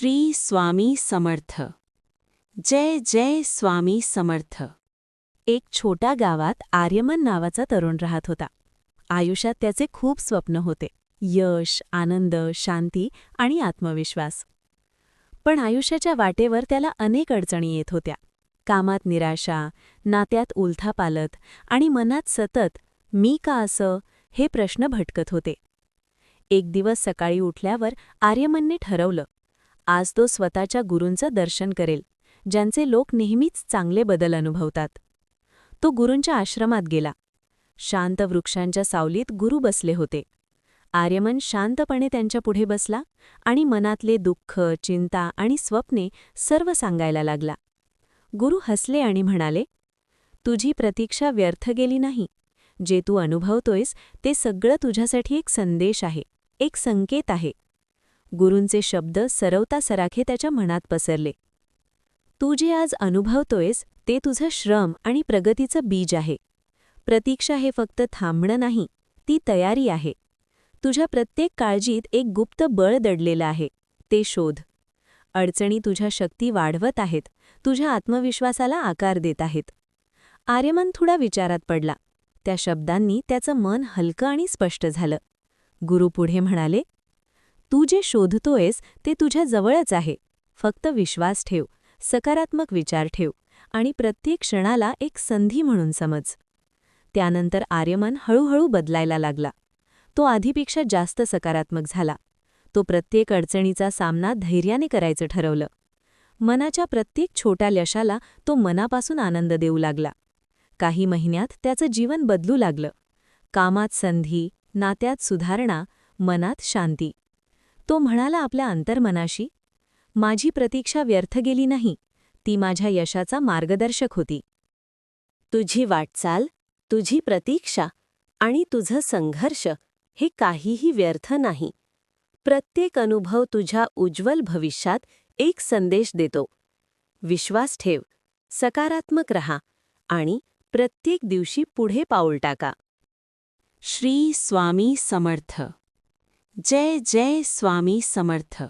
श्री स्वामी समर्थ. जय जय स्वामी समर्थ. एक छोट्या गावात आर्यमन नावाचा तरुण राहत होता. आयुष्यात त्याचे खूप स्वप्न होते. यश आनंद शांती आणि आत्मविश्वास. पण आयुष्याच्या वाटेवर त्याला अनेक अडचणी येत होत्या. कामात निराशा नात्यात उलथापालत आणि मनात सतत मी का असं? हे प्रश्न भटकत होते. एक दिवस सकाळी उठल्यावर आर्यमनने ठरवलं आज तो स्वतःच्या गुरूंचं दर्शन करेल ज्यांचे लोक नेहमीच चांगले बदल अनुभवतात. तो गुरूंच्या आश्रमात गेला. शांत वृक्षांच्या सावलीत गुरु बसले होते. आर्यमन शांतपणे त्यांच्या पुढे बसला आणि मनातले दुःख चिंता आणि स्वप्ने सर्व सांगायला लागला. गुरु हसले आणि म्हणाले तुझी प्रतीक्षा व्यर्थ गेली नाही. जे तू अनुभवतोयस ते सगळं तुझ्यासाठी एक संदेश आहे एक संकेत आहे. गुरूंचे शब्द सरवता सराखे त्याच्या मनात पसरले. तू जे आज अनुभवतोयस ते तुझं श्रम आणि प्रगतीचं बीज आहे. प्रतीक्षा हे फक्त थांबणं नाही ती तयारी आहे. तुझ्या प्रत्येक काळजीत एक गुप्त बळ दडलेलं आहे ते शोध. अडचणी तुझ्या शक्ती वाढवत आहेत तुझ्या आत्मविश्वासाला आकार देत आहेत. आर्यमन थोडा विचारात पडला. त्या शब्दांनी त्याचं मन हलकं आणि स्पष्ट झालं. गुरु पुढे म्हणाले तू जे शोधतोयस ते तुझ्या जवळच आहे. फक्त विश्वास ठेव सकारात्मक विचार ठेव आणि प्रत्येक क्षणाला एक संधी म्हणून समज. त्यानंतर आर्यमन हळूहळू बदलायला लागला. तो आधीपेक्षा जास्त सकारात्मक झाला. तो प्रत्येक अडचणीचा सामना धैर्याने करायचं ठरवलं. मनाच्या प्रत्येक छोट्या यशाला तो मनापासून आनंद देऊ लागला. काही महिन्यात त्याचं जीवन बदलू लागलं. कामात संधी नात्यात सुधारणा मनात शांती. तो म्हणाला आपल्या अंतर्मनाशी माझी प्रतीक्षा व्यर्थ गेली नाही. ती माझ्या यशाचा मार्गदर्शक होती. तुझी वाटचाल तुझी प्रतीक्षा आणि तुझं संघर्ष हे काहीही व्यर्थ नाही. प्रत्येक अनुभव तुझ्या उज्ज्वल भविष्यात एक संदेश देतो. विश्वास ठेव सकारात्मक रहा आणि प्रत्येक दिवशी पुढे पाऊल टाका. श्री स्वामी समर्थ. जय जय स्वामी समर्थ.